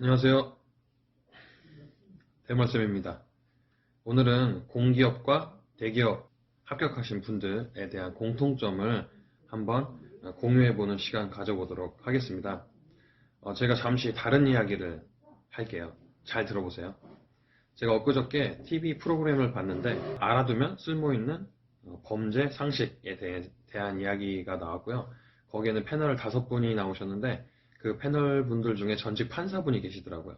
안녕하세요. 대물쌤입니다. 오늘은 공기업과 대기업 합격하신 분들에 대한 공통점을 한번 공유해보는 시간 가져보도록 하겠습니다. 어, 제가 잠시 다른 이야기를 할게요. 잘 들어보세요. 제가 엊그저께 TV 프로그램을 봤는데 알아두면 쓸모있는 어, 범죄 상식에 대해, 대한 이야기가 나왔고요. 거기에는 패널 다섯 분이 나오셨는데 그 패널 분들 중에 전직 판사분이 계시더라고요.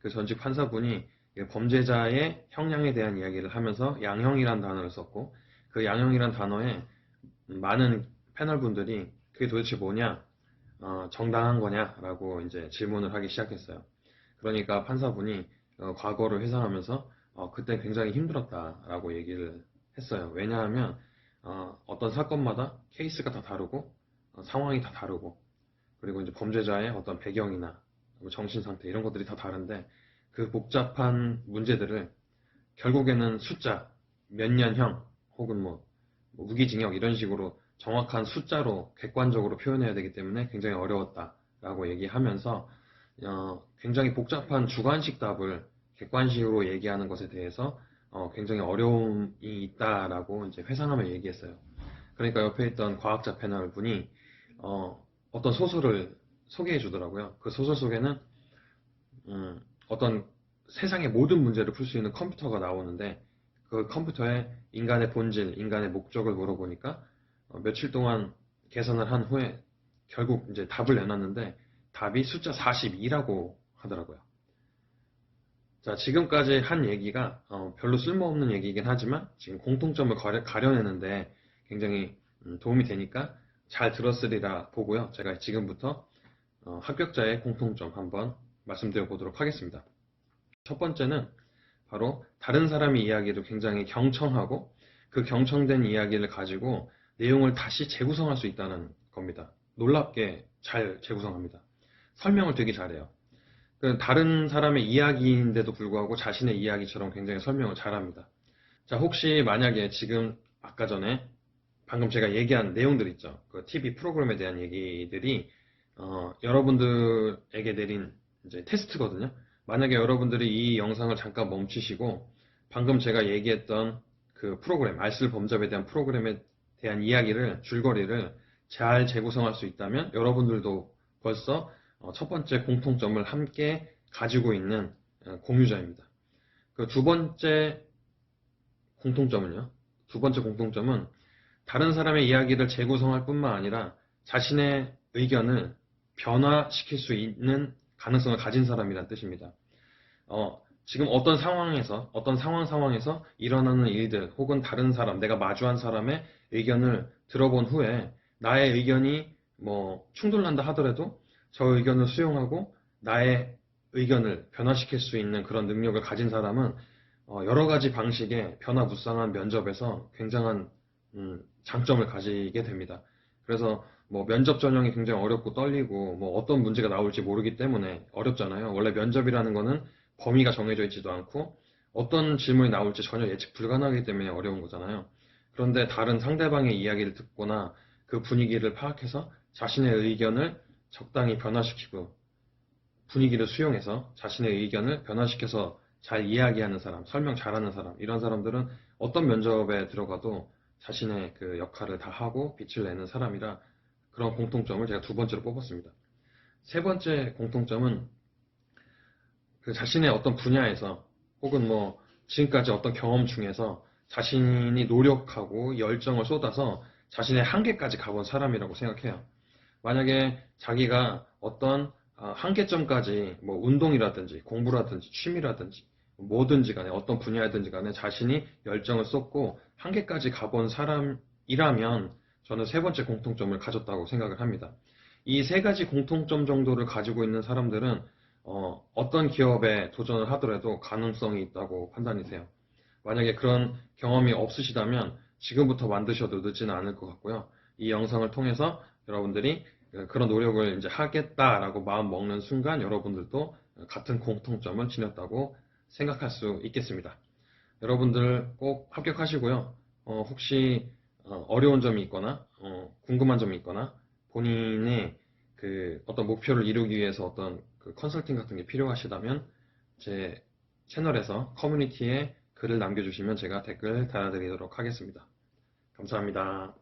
그 전직 판사분이 범죄자의 형량에 대한 이야기를 하면서 양형이란 단어를 썼고 그 양형이란 단어에 많은 패널 분들이 그게 도대체 뭐냐, 어, 정당한 거냐라고 이제 질문을 하기 시작했어요. 그러니까 판사분이 어, 과거를 회상하면서 어, 그때 굉장히 힘들었다라고 얘기를 했어요. 왜냐하면 어, 떤 사건마다 케이스가 다 다르고 어, 상황이 다 다르고 그리고 이제 범죄자의 어떤 배경이나 뭐 정신 상태 이런 것들이 다 다른데 그 복잡한 문제들을 결국에는 숫자 몇 년형 혹은 뭐, 뭐 무기징역 이런 식으로 정확한 숫자로 객관적으로 표현해야 되기 때문에 굉장히 어려웠다라고 얘기하면서 어, 굉장히 복잡한 주관식 답을 객관식으로 얘기하는 것에 대해서 어, 굉장히 어려움이 있다라고 이제 회상하며 얘기했어요. 그러니까 옆에 있던 과학자 패널 분이 어, 어떤 소설을 소개해 주더라고요. 그 소설 속에는 음, 어떤 세상의 모든 문제를 풀 수 있는 컴퓨터가 나오는데 그 컴퓨터에 인간의 본질, 인간의 목적을 물어보니까 어, 며칠 동안 계산을 한 후에 결국 이제 답을 내놨는데 답이 숫자 42라고 하더라고요. 자, 지금까지 한 얘기가 어, 별로 쓸모없는 얘기이긴 하지만 지금 공통점을 가려, 내는데 굉장히 음, 도움이 되니까 잘 들었으리라 보고요. 제가 지금부터 어, 합격자의 공통점 한번 말씀드려 보도록 하겠습니다. 첫 번째는 바로 다른 사람의 이야기를 굉장히 경청하고 그 경청된 이야기를 가지고 내용을 다시 재구성할 수 있다는 겁니다. 놀랍게 잘 재구성합니다. 설명을 되게 잘해요. 그 다른 사람의 이야기인데도 불구하고 자신의 이야기처럼 굉장히 설명을 잘합니다. 자, 혹시 만약에 지금 아까 전에 방금 제가 얘기한 내용들 있죠. 그 TV 프로그램에 대한 얘기들이 어, 여러분들에게 내린 이제 테스트거든요. 만약에 여러분들이 이 영상을 잠깐 멈추시고 방금 제가 얘기했던 그 프로그램, 알쓸 범접에 대한 프로그램에 대한 이야기를, 줄거리를 잘 재구성할 수 있다면 여러분들도 벌써 어, 첫 번째 공통점을 함께 가지고 있는 어, 공유자입니다. 그 두 번째 공통점은요. 두 번째 공통점은 다른 사람의 이야기를 재구성할 뿐만 아니라 자신의 의견을 변화시킬 수 있는 가능성을 가진 사람이란 뜻입니다. 어, 지금 어떤 상황에서, 어떤 상황 상황에서 일어나는 일들, 혹은 다른 사람, 내가 마주한 사람의 의견을 들어본 후에 나의 의견이 뭐 충돌난다 하더라도 저 의견을 수용하고 나의 의견을 변화시킬 수 있는 그런 능력을 가진 사람은 어, 여러 가지 방식의 변화무쌍한 면접에서 굉장한 음, 장점을 가지게 됩니다. 그래서 뭐 면접 전형이 굉장히 어렵고 떨리고 뭐 어떤 문제가 나올지 모르기 때문에 어렵잖아요. 원래 면접이라는 거는 범위가 정해져 있지도 않고 어떤 질문이 나올지 전혀 예측 불가능하기 때문에 어려운 거잖아요. 그런데 다른 상대방의 이야기를 듣거나 그 분위기를 파악해서 자신의 의견을 적당히 변화시키고 분위기를 수용해서 자신의 의견을 변화시켜서 잘 이야기하는 사람, 설명 잘하는 사람, 이런 사람들은 어떤 면접에 들어가도 자신의 그 역할을 다 하고 빛을 내는 사람이라 그런 공통점을 제가 두 번째로 뽑았습니다. 세 번째 공통점은 그 자신의 어떤 분야에서 혹은 뭐 지금까지 어떤 경험 중에서 자신이 노력하고 열정을 쏟아서 자신의 한계까지 가본 사람이라고 생각해요. 만약에 자기가 어떤 아, 한계점까지 뭐 운동이라든지 공부라든지 취미라든지 뭐든지 간에 어떤 분야든지 간에 자신이 열정을 쏟고 한계까지 가본 사람이라면 저는 세 번째 공통점을 가졌다고 생각을 합니다. 이 세 가지 공통점 정도를 가지고 있는 사람들은 어, 떤 기업에 도전을 하더라도 가능성이 있다고 판단이 돼요. 만약에 그런 경험이 없으시다면 지금부터 만드셔도 늦지는 않을 것 같고요. 이 영상을 통해서 여러분들이 그런 노력을 이제 하겠다라고 마음 먹는 순간 여러분들도 같은 공통점을 지녔다고 생각할 수 있겠습니다. 여러분들 꼭 합격하시고요. 어, 혹시 어, 려운 점이 있거나 어, 궁금한 점이 있거나 본인의 그 어떤 목표를 이루기 위해서 어떤 그 컨설팅 같은 게 필요하시다면 제 채널에서 커뮤니티에 글을 남겨주시면 제가 댓글 달아드리도록 하겠습니다. 감사합니다.